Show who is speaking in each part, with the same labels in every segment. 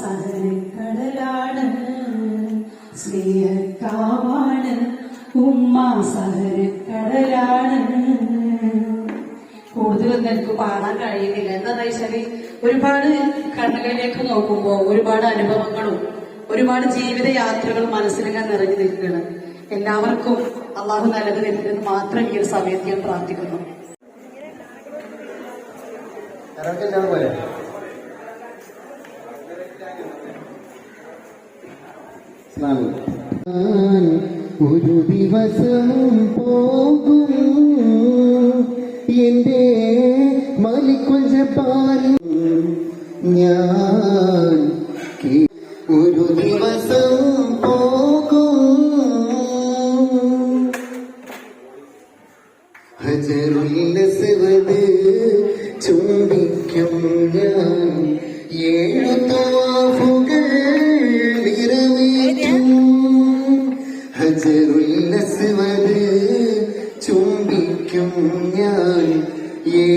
Speaker 1: സഹരക്കടലാണ് സ്നേഹക്കാവാണ് ഉമ്മ സഹരക്കടലാണ് കൂടുതലൊന്നും എനിക്ക് പാടാൻ കഴിയുന്നില്ല. എന്താണെന്ന് വെച്ചാൽ ഒരുപാട് കണ്ണുകളിലേക്ക് നോക്കുമ്പോ ഒരുപാട് അനുഭവങ്ങളും ഒരുപാട് ജീവിത യാത്രകളും മനസ്സിലിങ്ങനെ നിറഞ്ഞു നിൽക്കുകയാണ്. എല്ലാവർക്കും അള്ളാഹു നല്ലത് തരുന്നത് മാത്രം ഈ ഒരു സമയത്ത് ഞാൻ പ്രാർത്ഥിക്കുന്നു
Speaker 2: കരോക്കെ പോലെ ഞാൻ ഒരു ദിവസം പോകും. എന്റെ മലിക്കുൽ ജപ്പാനും ഞാൻ ഒരു ദിവസം പോകും. ഹജറുല്ലസ്വത് ചുംബിക്കും ഞാൻ.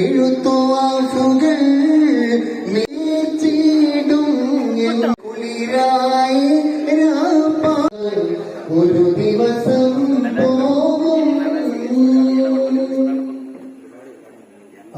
Speaker 2: ഏഴു തവാഫുകൾ നേറ്റിടും ഞാൻ കുളിരായി ഒരു ദിവസം പോകും.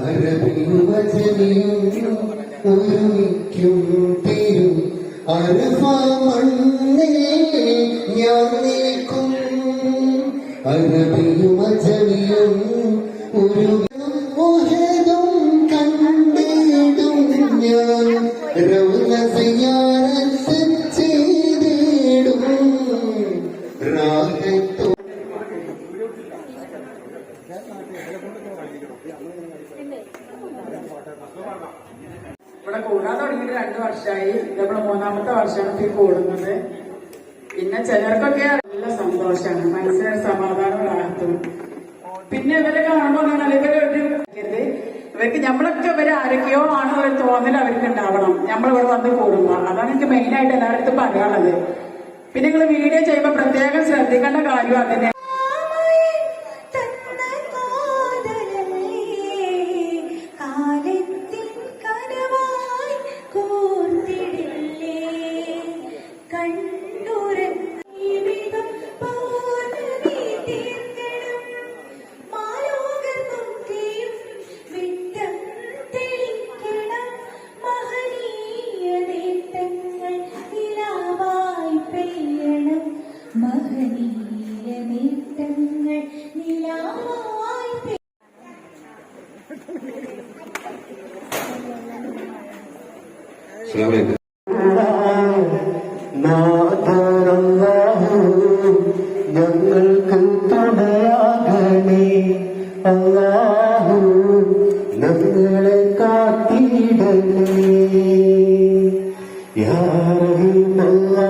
Speaker 2: അരബിവചനയും ഒരുമിക്കും തിരും. അരഫ മണ്ണേ ഞാൻ നിൽക്കും അരബിവചനയും
Speaker 3: ഇവിടെ കൂടാൻ തുടങ്ങിയിട്ട് രണ്ടു വർഷമായി. ഇതേപോലെ മൂന്നാമത്തെ വർഷമാണ് ഈ കൂടുന്നത്. പിന്നെ ചിലർക്കൊക്കെ നല്ല സന്തോഷമാണ്. മനസ്സിനൊരു സമാധാനം റാഹത്തും. പിന്നെ ഇവരെ കാണുമ്പോൾ ഒരു ഇവർക്ക് നമ്മളൊക്കെ ഇവരെ ആരൊക്കെയോ ഒരു തോന്നൽ അവർക്ക് ഉണ്ടാവണം. നമ്മളിവിടെ വന്ന് കൂടുമ്പോ. അതാണ് എനിക്ക് ആയിട്ട് എല്ലാവരുടെ പറയാനുള്ളത്. പിന്നെ നിങ്ങൾ വീഡിയോ ചെയ്യുമ്പോൾ പ്രത്യേകം ശ്രദ്ധിക്കേണ്ട കാര്യം അതിനെ
Speaker 4: നേട്ടങ്ങൾ നിലാവായി
Speaker 2: ഞങ്ങൾക്ക് തുണയാകണേ അല്ലാഹു ഞങ്ങളെ കാത്തിടണേ. യാ റഹീമല്ലാഹ്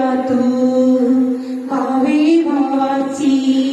Speaker 2: तू
Speaker 1: भावे भावाची